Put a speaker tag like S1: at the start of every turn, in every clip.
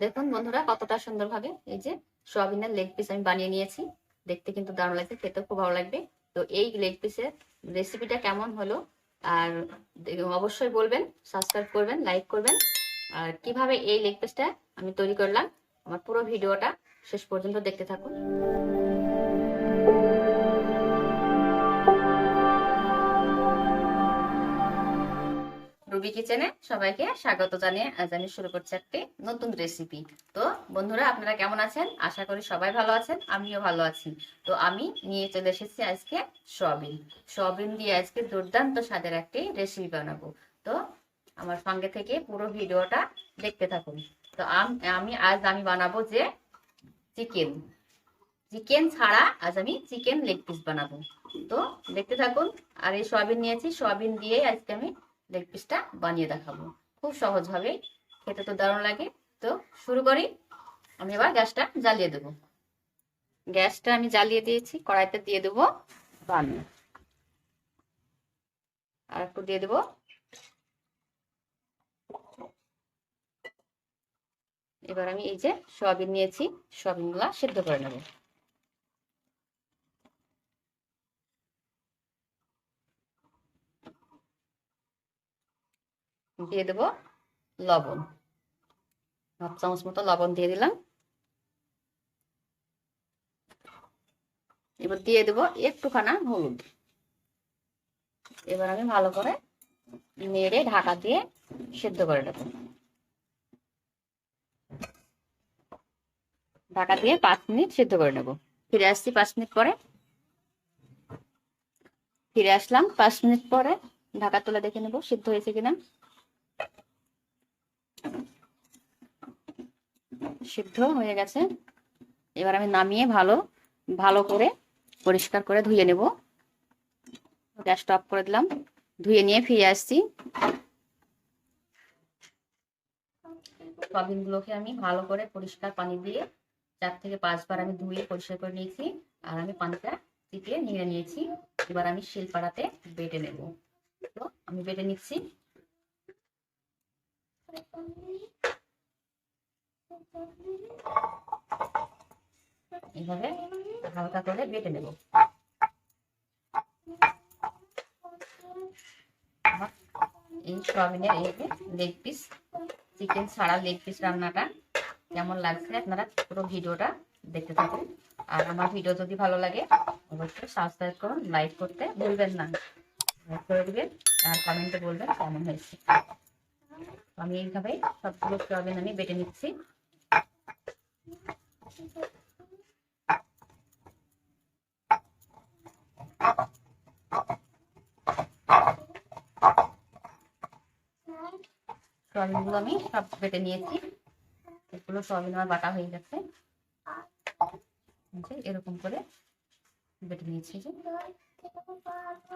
S1: দেখুন বন্ধুরা কতটা সুন্দর ভাবে এই যে সোয়াবিনের লেগ পিস আমি বানিয়ে নিয়েছি। দেখতে কিন্তু দারুণ লাগছে, খেতেও খুব ভালো লাগবে। তো এই লেগ পিসের রেসিপিটা কেমন হলো? আর অবশ্যই বলবেন সাবস্ক্রাইব করবেন লাইক করবেন। আর কীভাবে এই লেগ পিসটা আমি তৈরি করলাম, আমার পুরো ভিডিওটা শেষ পর্যন্ত দেখতে থাকুন। রুবি কিচেনে সবাইকে স্বাগত জানিয়ে আজ আমি শুরু করছি একটি নতুন রেসিপি তো বন্ধুরা, আপনারা কেমন আছেন? আশা করি সবাই ভালো আছেন, আমিও ভালো আছি। তো আমি নিয়ে চলে এসেছি আজকে সয়াবিন। সয়াবিন দিয়ে আজকে দুর্দান্ত স্বাদের একটি রেসিপি বানাবো। তো আমার সঙ্গে থেকে পুরো ভিডিওটা দেখতে থাকুন। তো আমি আজ আমি বানাবো যে চিকেন চিকেন ছাড়া আজ আমি চিকেন লেগ পিস বানাবো। তো দেখতে থাকুন, আর এই সয়াবিন নিয়েছি। সয়াবিন দিয়ে আজকে আমি লেগ পিসটা বানিয়ে দেখাবো। খুব সহজভাবে খেতে তো দারুণ লাগে। তো শুরু করি। আমি এবার গ্যাসটা জ্বালিয়ে দেবো। গ্যাসটা আমি জ্বালিয়ে দিয়েছি, কড়াইতে দিয়ে দেবো বানু আর একটু দিয়ে দেবো এবার আমি এই যে সয়াবিন নিয়েছি, সয়াবিনগুলা সেদ্ধ করে নেব। দিয়ে দেবো লবণ। হাফ চামচ মতো লবণ দিয়ে দিলাম। এবার দিয়ে দেবো একটুখানা হলুদ। এবার আমি ভালো করে নেড়ে ঢাকা দিয়ে সেদ্ধ করে দেবো ঢাকা দিয়ে পাঁচ মিনিট সেদ্ধ করে নেব। ফিরে আসছি পাঁচ মিনিট পরে। ফিরে আসলাম পাঁচ মিনিট পরে। ঢাকা তুলে দেখে নেব সিদ্ধ হয়েছে কিনা। সিদ্ধ হয়ে গেছে। এবার আমি নামিয়ে ভালো ভালো করে পরিষ্কার করে ধুয়ে নেব। গ্যাসটা অফ করে দিলাম। ধুয়ে নিয়ে ফিরে আসছি। সয়াবিনগুলোকে আমি ভালো করে পরিষ্কার পানি দিয়ে চার থেকে পাঁচবার আমি ধুয়ে পরিষ্কার করে নিয়েছি। আর আমি পানিটা চিপে নিয়ে নিয়েছি। এবার আমি শিলপাড়াতে বেটে নেব। তো আমি বেটে নিচ্ছি। এইভাবে হালকা করে বেটে নেব। এই সয়াবিনের এই লেগ পিস চিকেন ছাড়া লেগ পিস রান্নাটা কেমন লাগছে আপনারা পুরো ভিডিওটা দেখতে থাকুন। আর আমার ভিডিও যদি ভালো লাগে, অবশ্যই সাবস্ক্রাইব করুন লাইক করতে ভুলবেন না। লাইক করে দিবেন আর কমেন্টে বলবেন কেমন হয়েছে। আমি এইভাবে সবগুলো সয়াবিন আমি বেটে নিচ্ছি। সয়াবিনগুলো আমি সব বেটে নিয়েছি। এগুলো সয়াবিন আমার বাটা হয়ে গেছে। এরকম করে বেটে নিয়েছি যে।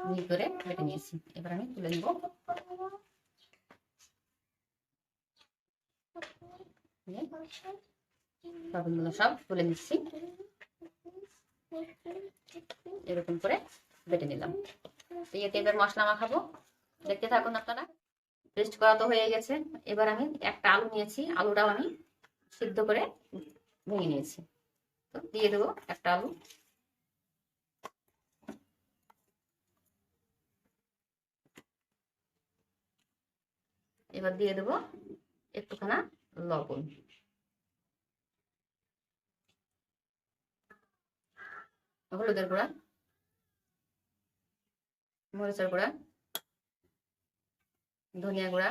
S1: মিহি করে বেটে নিয়েছি। এবার আমি তুলে নিব। নিয়ে সব তুলে নিচ্ছি। এরকম করে বেটে নিলাম। এতে এবার মশলা মাখাবো। দেখতে থাকুন আপনারা। পেস্ট করা তো হয়ে গেছে। এবার আমি একটা আলু নিয়েছি, আলুটাও আমি সিদ্ধ করে ভেঙে নিয়েছি। তো দিয়ে দেবো একটা আলু। এবার দিয়ে দেবো একটুখানা লবণ। হলুদের গুঁড়া, মরিচের গুঁড়া ধনিয়া গুঁড়া,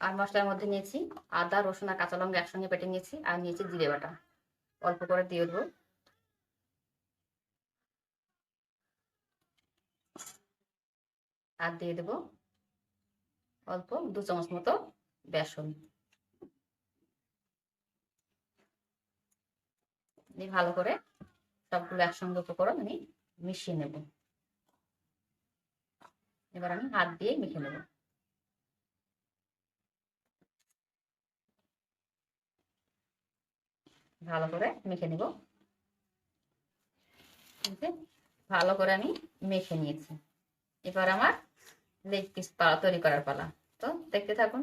S1: আর মশলার মধ্যে নিয়েছি আদা, রসুন আর কাঁচা লঙ্কা একসঙ্গে পেটে নিয়েছি, আর নিয়েছি জিরে বাটা। অল্প করে দিয়ে দেবো। আর দিয়ে দেবো অল্প দু চামচ মতো বেসন। দিয়ে ভালো করে সবগুলো একসঙ্গে উপকরণ আমি মিশিয়ে নেব। এবার আমি হাত দিয়ে মেখে নেব। ভালো করে মেখে নেব। ভালো করে আমি মেখে নিয়েছি। এবার আমার লেগ পিস পালা তৈরি করার পালা। তো দেখতে থাকুন।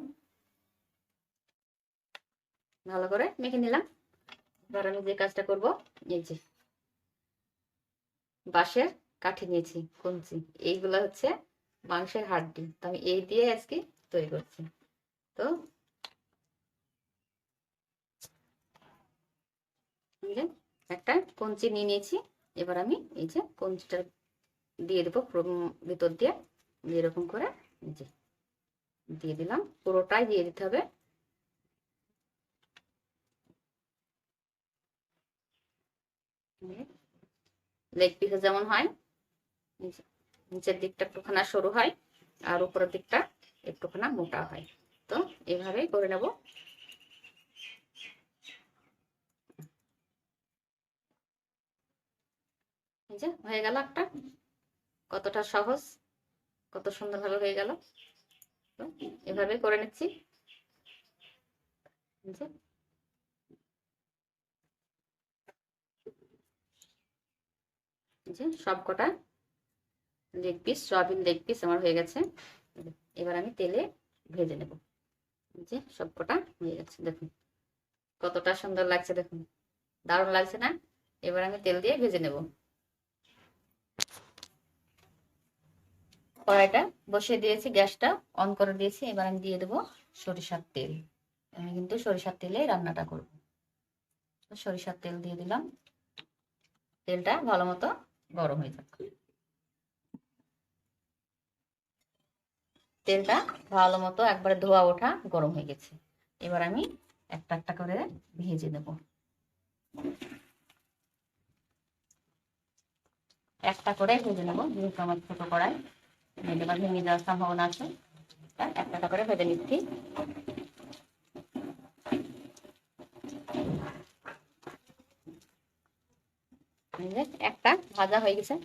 S1: ভালো করে মেখে নিলাম। এবার আমি যে কাজটা করব, এই যে বাঁশের কাঠি নিয়েছি, কঞ্চি। এইগুলো হচ্ছে মাংসের হাড্ডি। তো আমি এই দিয়ে আজকে তৈরি করছি। তো একটা কঞ্চি নিয়ে নিয়েছি। এবার আমি এই যে কঞ্চিটা দিয়ে দেবো ভিতর দিয়ে। এরকম করে যে দিয়ে দিলাম। পুরোটাই দিয়ে দিতে হবে। লেগ পিসে যেমন হয়। নিচের দিকটা একটুখানা সরু হয় আর উপরের দিকটা একটুখানা মোটা হয়। তো এইভাবেই করে নেব। হয়ে গেল একটা। কতটা সহজ, কত সুন্দরভাবে হয়ে গেল। তো এভাবে করে নিচ্ছি। সব কটা leg piece, soybean leg piece আমার হয়ে গেছে। এবার আমি তেলে ভেজে নেব। যে সব কটা হয়ে গেছে, দেখুন। কতটা সুন্দর লাগছে, দেখুন। দারুণ লাগছে না? এবার আমি তেল দিয়ে ভেজে নেব। কড়াইটা বসিয়ে দিয়েছি, গ্যাসটা অন করে দিয়েছি। এবার আমি দিয়ে দেবো সরিষার তেল। আমি কিন্তু সরিষার তেলে রান্নাটা করব। সরিষার তেল দিয়ে দিলাম। তেলটা ভালো মতো গরম হয়ে যাক। তেলটা ভালো মতো একবারে ধোয়া ওঠা গরম হয়ে গেছে। এবার আমি একটা একটা করে ভেজে নেব। একটা করে ভেজে নেব, যেহেতু আমার ছোট কড়াই এবার ভেঙে যাওয়ার সম্ভাবনা আছে। একটা করে ভেজে নিচ্ছি। একটা ভাজা হয়ে গেছে।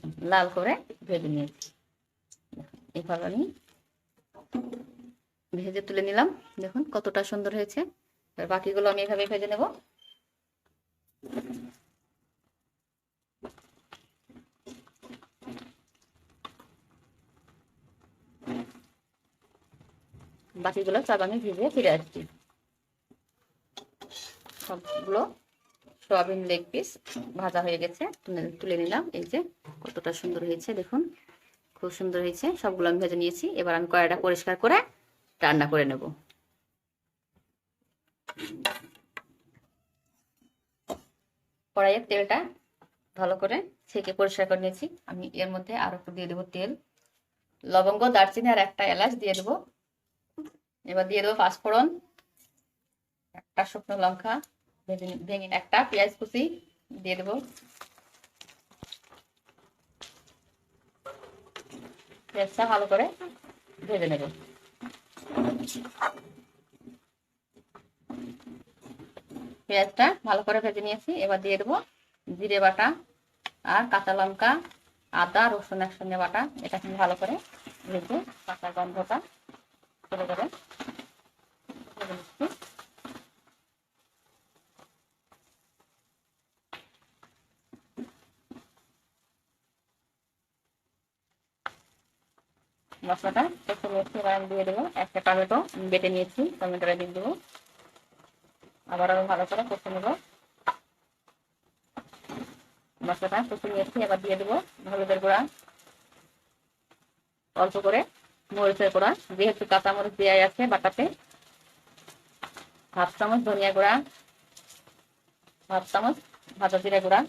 S1: দেখুন লাল করে ভেজে নিয়েছি। এবার আমি ভেজে তুলে নিলাম। দেখুন কতটা সুন্দর হয়েছে। এবার বাকিগুলো আমি এভাবে ভেজে নেব। বাকিগুলো সব আমি ভেজে ফিরে আসছি। সবগুলো সোয়াবিন লেগ পিস ভাজা হয়ে গেছে। তুলে নিলাম। এই যে কতটা সুন্দর হয়েছে দেখুন। খুব সুন্দর হয়েছে, সবগুলো আমি ভেজে নিয়েছি। এবার আমি কড়াইটা পরিষ্কার করে রান্না করে নেব। কড়াইয়ের তেলটা ভালো করে ছেঁকে পরিষ্কার করে নিয়েছি। আমি এর মধ্যে আরও একটু দিয়ে দেবো তেল। লবঙ্গ, দারচিনি আর একটা এলাচ দিয়ে দেবো। এবার দিয়ে দেবো পাঁচফোড়ন, একটা শুকনো লঙ্কা ভেঙে একটা পেঁয়াজ কুচি দিয়ে দেবো। পেঁয়াজটা ভালো করে ভেজে নেব। পেঁয়াজটা ভালো করে ভেজে নিয়েছি। এবার দিয়ে দেবো জিরে বাটা আর কাঁচা লঙ্কা, আদা, রসুন একসঙ্গে বাটা। এটা কিন্তু ভালো করে ভেজে কাঁচা গন্ধটা করে ভেজে নিচ্ছি। মশলাটা নিয়েছি এবার দিয়ে দেবো। একটা টমেটো বেটে নিয়েছি, টমেটোটা দিয়ে দেবো। আবার আমি ভালো করে কষে নেব। মশলাটা কষে নিয়েছি, এবার দিয়ে দেবো হলুদের গুঁড়া। অল্প করে মরিচের গুঁড়া, যেহেতু কাঁচা কাঁচামরিচ দেওয়া আছে বাটাতে। হাফ চামচ ধনিয়া গুঁড়া, হাফ চামচ ভাজা জিরা গুঁড়া।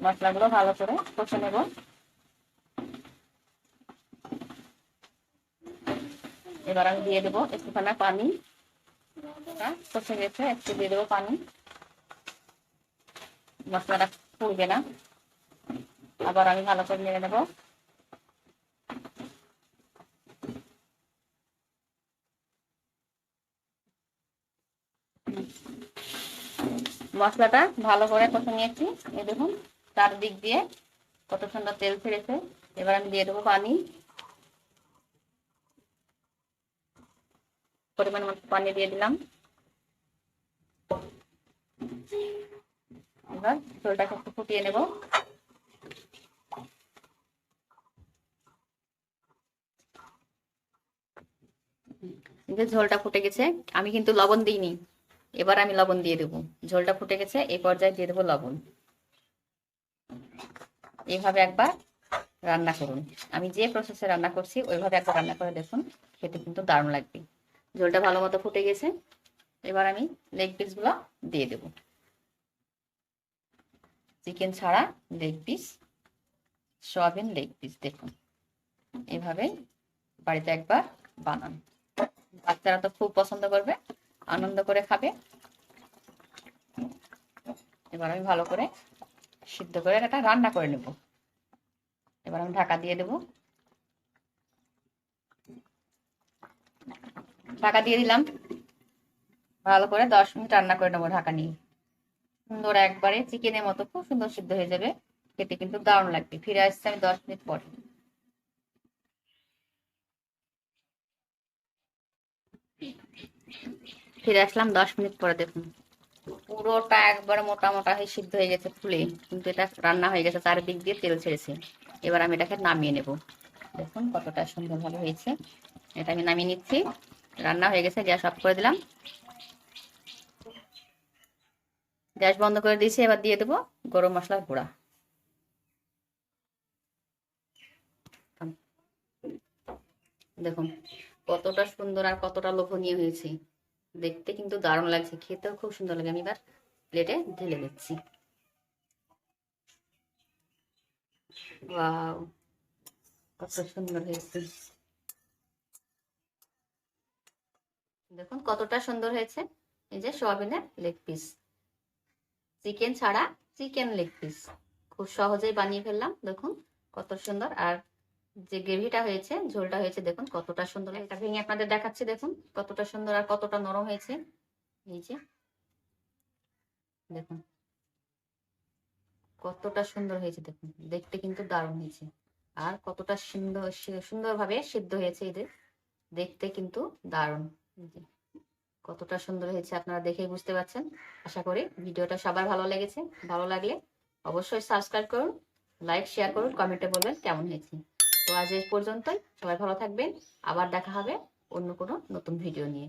S1: মশলাগুলো ভালো করে কষে নেব। এবার আমি দিয়ে দেবো একটুখানা পানি। কষে গেছে, একটু দিয়ে দেবো পানি। মশলাটা পুড়বে না। আবার আমি ভালো করে নিয়ে নেব। মশলাটা ভালো করে কষে নিয়েছি। এই দেখুন, চারদিক দিয়ে কত সুন্দর তেল ছেড়েছে। এবার আমি দিয়ে দেবো পানি। পরিমাণ মতো পানি দিয়ে দিলাম। এবার ঝোলটাকে একটু ফুটিয়ে নেব। যে ঝোলটা ফুটে গেছে, আমি কিন্তু লবণ দিইনি। এবার আমি লবণ দিয়ে দেবো। ঝোলটা ফুটে গেছে এই পর্যায়ে দিয়ে দেবো লবণ। এইভাবে একবার রান্না করুন। আমি যে প্রসেসে রান্না করছি, ওইভাবে একবার রান্না করে দেখুন, খেতে কিন্তু দারুণ লাগবে। ঝোলটা ভালো মতো ফুটে গেছে। এবার আমি লেগ পিসগুলো দিয়ে দেব। চিকেন ছাড়া leg piece soybean leg piece দেখুন। এভাবে বাড়িতে একবার বানান। বাচ্চারা তো খুব পছন্দ করবে, আনন্দ করে খাবে। এবার আমি ভালো করে সিদ্ধ করে এটা রান্না করে নেব। এবার আমি ঢাকা দিয়ে দেব। ঢাকা দিয়ে দিলাম। ভালো করে দশ মিনিট রান্না করে নেব ঢাকা নিয়ে। সুন্দর একবারে চিকেনের মতো খুব সুন্দর সিদ্ধ হয়ে যাবে। খেতে কিন্তু দারুণ লাগবে। ফিরে আসছে আমি দশ মিনিট পরে। ফিরে আসলাম দশ মিনিট পরে, দেখুন। পুরোটা একবার মোটা মোটা হয়ে সিদ্ধ হয়ে গেছে ফুলে, কিন্তু এটা রান্না হয়ে গেছে চারিদিক দিয়ে তেল ছেড়েছে। এবার আমি এটাকে নামিয়ে নেব। দেখুন কতটা সুন্দরভাবে হয়েছে। এটা আমি নামিয়ে নিচ্ছি। রান্না হয়ে গেছে, গ্যাস অফ করে দিলাম। গ্যাস বন্ধ করে দিয়েছি, এবার দিয়ে দেবো গরম মশলার গুঁড়া। দেখুন, কতটা সুন্দর আর কতটা লোভনীয় হয়েছে। দেখতে কিন্তু দারুণ লাগছে, খেতেও খুব সুন্দর লাগে। আমি এবার প্লেটে ঢেলে দিচ্ছি। কত সুন্দর হয়েছে। দেখুন কতটা সুন্দর হয়েছে। এই যে সোয়াবিনের লেগ পিস চিকেন ছাড়া চিকেন লেগ পিস খুব সহজেই বানিয়ে ফেললাম, দেখুন কত সুন্দর। আর যে গ্রেভিটা হয়েছে, ঝোলটা হয়েছে, দেখুন কতটা সুন্দর এটা ভেঙে আপনাদের দেখাচ্ছি, দেখুন কতটা সুন্দর আর কতটা নরম হয়েছে। এই যে, দেখুন কতটা সুন্দর হয়েছে, দেখুন। দেখতে কিন্তু দারুণ হয়েছে। আর কতটা সুন্দর সুন্দরভাবে সিদ্ধ হয়েছে এদের। দেখতে কিন্তু দারুণ। কতটা সুন্দর হয়েছে আপনারা দেখেই বুঝতে পারছেন। আশা করি ভিডিওটা সবার ভালো লেগেছে। ভালো লাগলে অবশ্যই সাবস্ক্রাইব করুন লাইক শেয়ার করুন কমেন্টে বলবেন কেমন হয়েছে। তো আজ এই পর্যন্তই। সবাই ভালো থাকবেন। আবার দেখা হবে অন্য কোনো নতুন ভিডিও নিয়ে।